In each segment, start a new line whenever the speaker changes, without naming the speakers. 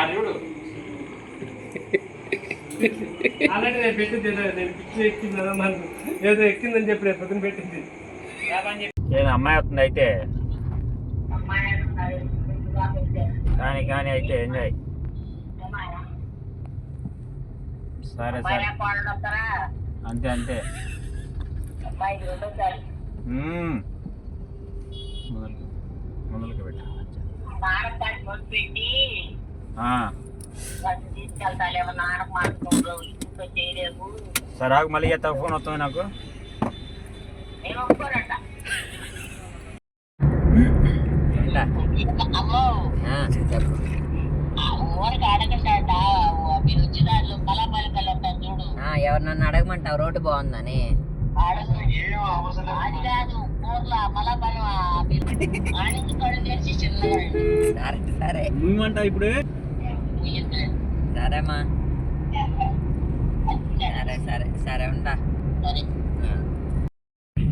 అరుడు
నేను పెట్టింది నేను పిచ్చి ఎక్కింది నాకు ఏదో ఎక్కిందని చెప్పి రేపు పొద్దున పెట్టింది.
ఏమి అమ్మాయి వస్తుంది అయితే. కానీ కానీ అయితే ఎంజాయ్ సరే సరే. అంతే అంతే. మొదలు మొదలుకి పెట్టు. సరే మళ్ళీ ఎత్తా ఫోన్ వస్తుంది నాకు.
ఎవరు నన్ను అడగమంటావు? రోడ్డు బాగుందని సరే సరే.
ఇప్పుడు?
సరేమ్మా సరే సరే సరే ఉండా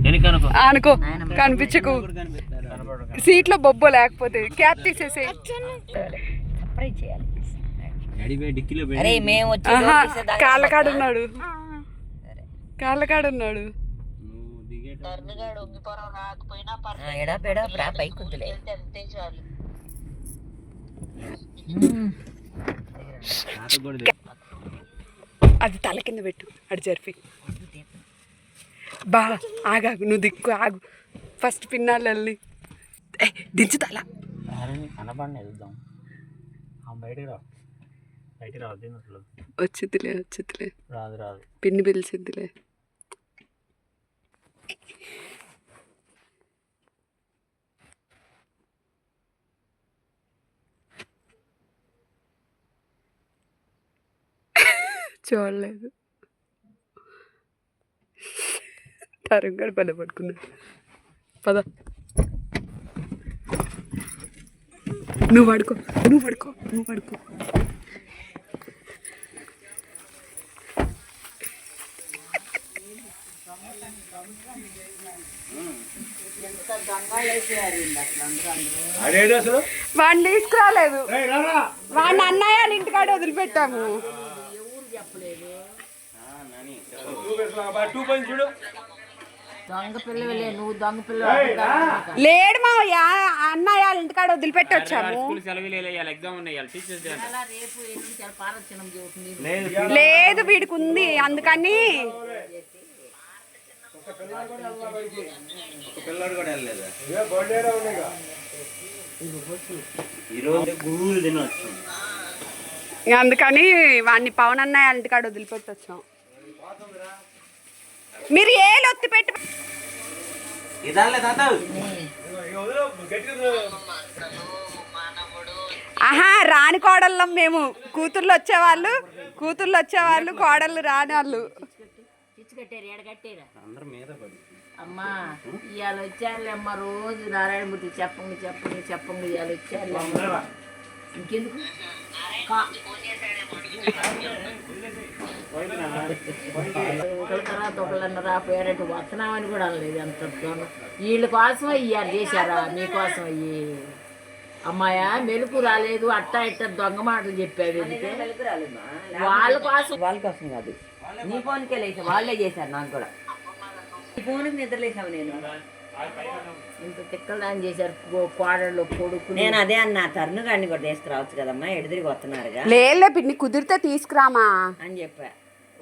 ఎనికనుకో
అనుకో కనిపించకు. సీట్లో బొబ్బ లేకపోతే క్యాప్ తీసేసే కాళ్ళకాడున్నాడు
సరే.
కాళ్ళకాడున్నాడు
ఎడా పెడా పైకి
అది తల కింద పెట్టు అడి జరిపి. బా ఆగాగు నువ్వు దిక్కు ఆగు. ఫస్ట్ పిన్నాళ్ళు వెళ్ళి ఏ, దించు తల.
అరే నీకు కనపడిన చూద్దాం.
చూడలేదు. తరంగాడు పద పడుకున్నా. పద. నువ్వు పడుకో నువ్వు పడుకో నువ్వు పడుకో. వాడిని తీసుకురాలేదు. వాడిని అన్నయ్య ఇంటికాడ వదిలిపెట్టాము.
దొంగ పిల్లవలే నువ్వు దొంగ పిల్ల
లేడు మావయ్య అన్నయ్య వాళ్ళ ఇంటికాడ వదిలిపెట్టి వచ్చాము
లేదు
వీడికి ఉంది అందుకని
ఈరోజు గురువులు తినవచ్చు
ఇక అందుకని వాడిని పవన్ అన్నయ్య వాళ్ళ ఇంటికాడ వదిలిపెట్టి వచ్చాం. మీరు ఏ లొత్తి పెట్టి
ఇదాలే తాత.
గట్టిగా
ఆహా రాని కోడళ్ళం మేము. కూతుర్లు వచ్చేవాళ్ళు కూతుర్లు వచ్చేవాళ్ళు కోడళ్ళు రాని వాళ్ళు.
అమ్మా ఇవాళ వచ్చారులే అమ్మ రోజు నారాయణమూర్తి చెప్పండి చెప్పండి చెప్పండి ఇవాళ వచ్చారులే. ఇంకెందుకు? ఒకళ్ళ తర్వాత రాపోయారంటే వస్తున్నామని కూడా అనలేదు అంత. వీళ్ళ కోసం ఇయ్యారు చేశారా మీకోసం అయ్యి అమ్మాయా మెలకు రాలేదు అట్టా ఇట్ట దొంగ మాటలు చెప్పావు ఎందుకే వాళ్ళ కోసం వాళ్ళ కోసం కాదు. నీ ఫోన్కే లేసా వాళ్ళే చేశారు నాకు కూడా. ఫోన్కి నిద్రలేసావు నేను? ఇంత తిక్కలు చేశారు. కోడళ్ళు కొడుకు
నేను అదే అన్న తరుణు గారిని కూడా తీసుకురావచ్చు కదమ్మా ఎడిదిరిగి వస్తున్నారుగా.
లేలే పిన్ని కుదిరితే తీసుకురామా.
అని చెప్పా.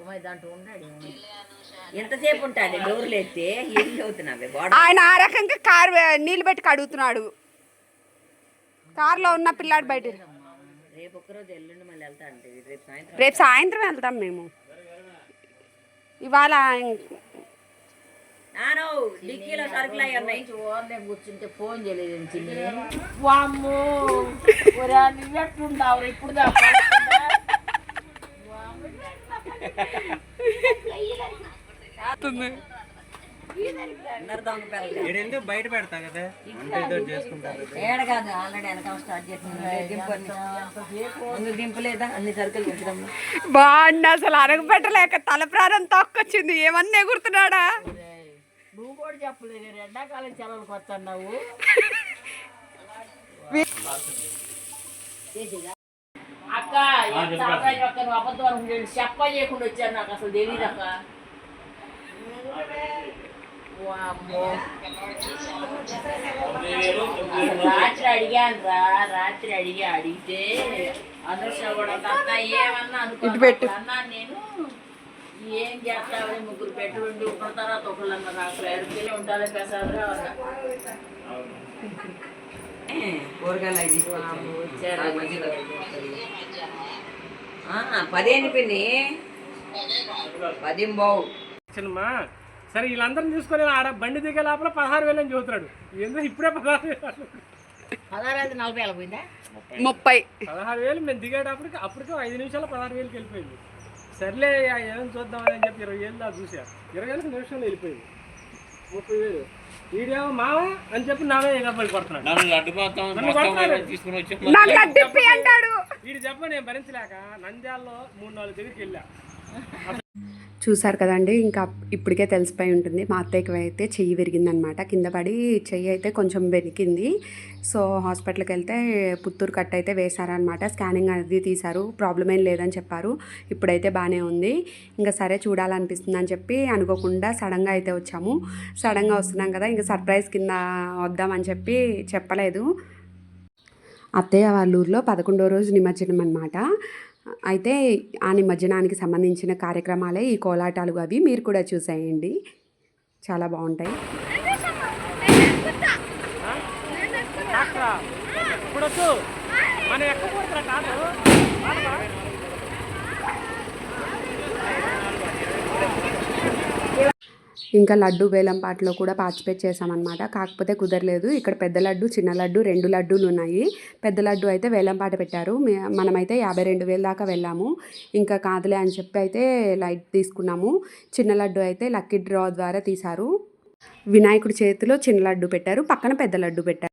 ఉమ్మాయి దాంట్లో ఉన్నాడు
ఎంతసేపు ఉంటాడు డోర్లు ఎత్తే ఏం చదువుతున్నావే
ఆయన ఆ రకంగా కారు నీళ్ళు పెట్టి కడుగుతున్నాడు. కారులో ఉన్న పిల్లాడు బయట.
రేపు ఒక్కరోజు ఎల్లుండి మళ్ళీ వెళ్తా అంటే రేపు సాయంత్రం
రేపు సాయంత్రం వెళ్తాం మేము. ఇవాళ
నాను డిక్కీలో సరుకులు ఉన్నాయి.
కూర్చుంటే ఫోన్ చేయలేదు చిన్ని? వామ్మో. ఒరా ఇప్పుడు దాకా
బయట పెడతా కదా? అంటే ఏదో చేసుకుంటారు.
ఏడ కాదు ఆల్రెడీ వెనకాల స్టార్ట్ దింపలేదా? అన్ని సరుకులు దించడం
బాగుండి అసలు అరగబెట్టలేక తల ప్రాణం తొక్కొచ్చింది. ఏమన్నా ఎగురుతున్నాడా?
నువ్వు కూడా చెప్పలేదు ఎండాకాలం సెలవులకు వస్తున్నావు. సాంప్రాయ పక్క నువ్వు అబద్ధం అనుకుంటే చెప్ప. చేయకుండా వచ్చారు నాకు అసలు తెలియదు అక్క. రాత్రి అడిగాను రా రాత్రి అడిగి అడిగితే అనుష కూడా అత్త ఏమన్నా అనుకో. అన్నాను నేను. ఏం చేస్తావని ముగ్గురు పెట్టుబడి ఒకరి తర్వాత ఒకళ్ళు అన్నారు నాకు ఎరుకలే ఉండాలి ప్రసాదరా
పదేని పిన్ని? పదిం బావు.
సినిమా? సరే వీళ్ళందరిని చూసుకొని ఆడ బండి దిగే లోపల పదహారు వేలు అని చెబుతున్నాడు ఏందో ఇప్పుడే పదహారు వేలు
పదహారు నలభై వేల పోయిందా?
ముప్పై.
పదహారు వేలు మేము దిగేటప్పటికి అప్పటికే ఐదు నిమిషాలు పదహారు వేలకి వెళ్ళిపోయింది. సర్లే ఏం చూద్దామని అని చెప్పి ఇరవై వేలు దాకా చూసా ఇరవై వేలకు నిమిషంలో వెళ్ళిపోయింది. ముప్పై వేలు. వీడేమో మామ అని చెప్పి నామే
అడ్డిప్పి అంటాడు.
వీడు చెప్ప నేను భరించలేక నంద్యాలలో మూడు నాలుగు దగ్గరికి వెళ్ళా.
చూసారు కదండి ఇంకా ఇప్పటికే తెలిసిపోయి ఉంటుంది. మా అత్తయ్యకి అయితే చెయ్యి విరిగిందనమాట. కింద పడి చెయ్యి అయితే కొంచెం వెనికింది సో హాస్పిటల్కి వెళ్తే పుత్తూరు కట్ అయితే వేశారనమాట. స్కానింగ్ అది తీశారు. ప్రాబ్లం ఏం లేదని చెప్పారు. ఇప్పుడైతే బాగానే ఉంది. ఇంకా సరే చూడాలనిపిస్తుంది అని చెప్పి అనుకోకుండా సడన్గా అయితే వచ్చాము. సడన్గా వస్తున్నాం కదా ఇంకా సర్ప్రైజ్ కింద వద్దామని చెప్పి చెప్పలేదు. అత్తయ్య వాళ్ళ ఊర్లో పదకొండో రోజు నిమజ్జనం అనమాట అయితే ఆ నిమజ్జనానికి సంబంధించిన కార్యక్రమాలే ఈ కోలాటాలు అవి. మీరు కూడా చూసేయండి. చాలా బాగుంటాయి.
కాదు
ఇంకా లడ్డు వేలం పాటలో కూడా పార్టిసిపేట్ చేసామన్నమాట కాకపోతే కుదరలేదు. ఇక్కడ పెద్ద లడ్డు చిన్న లడ్డు రెండు లడ్డూలు ఉన్నాయి. పెద్ద లడ్డు అయితే వేలం పాట పెట్టారు. మనమైతే యాభై రెండు వేల దాకా వెళ్ళాము. ఇంకా కాదులే అని చెప్పి అయితే లైట్ తీసుకున్నాము. చిన్న లడ్డు అయితే లక్కీ డ్రా ద్వారా తీశారు. వినాయకుడి చేతిలో చిన్న లడ్డు పెట్టారు. పక్కన పెద్ద లడ్డు పెట్టారు.